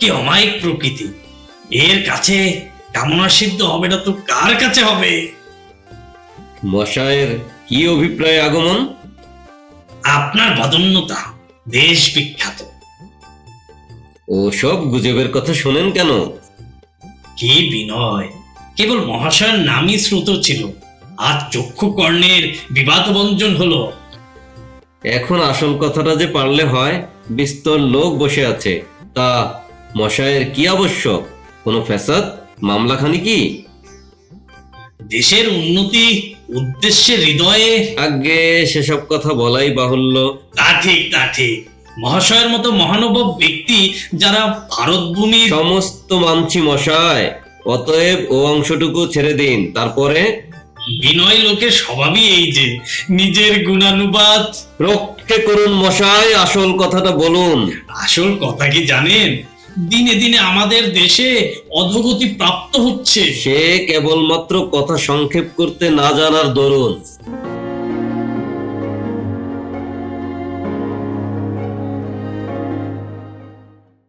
কি অমায়িক প্রকৃতি? এর কাছে কামনা সিদ্ধ হবে না তো কার কাছে হবে? মশায়ের কি অভিপ্রায় আগমন? আপনার বদন্যতা দেশ বিখ্যাত। ও সব গুজবের কথা শোনেন কেন? কি বিনয় কেবল মহাশয়ের নামই শ্রুত ছিল আজ চক্ষু কর্ণের বিবাদভঞ্জন হলো। এখন আসল কথাটা যে পারলে হয় বিস্তর লোক বসে আছে তা মশায়ের কি আবশ্যক? কোনো ফ্যাসাদ? মামলাখানি কি? দেশের উন্নতি উদ্দেশ্যে হৃদয়ে আগে সেসব কথা বলাই বাহুল্য। তা ঠিক তা ঠিক। মহাশয়ের মতো মহানুভব ব্যক্তি যারা ভারতভূমির সমস্ত মানছি মশায় অতএব ও অংশটুকু ছেড়ে দিন। তারপরে? বিনয় লোকের স্বভাবই এই যে নিজের গুণানুবাদ। রক্ষে করুন মশাই আসল কথাটা বলুন। আসল কথা কি জানেন? দিনে দিনে আমাদের দেশে অধোগতি প্রাপ্ত হচ্ছে। সে কেবলমাত্র কথা সংক্ষেপ করতে না জানার দরুন।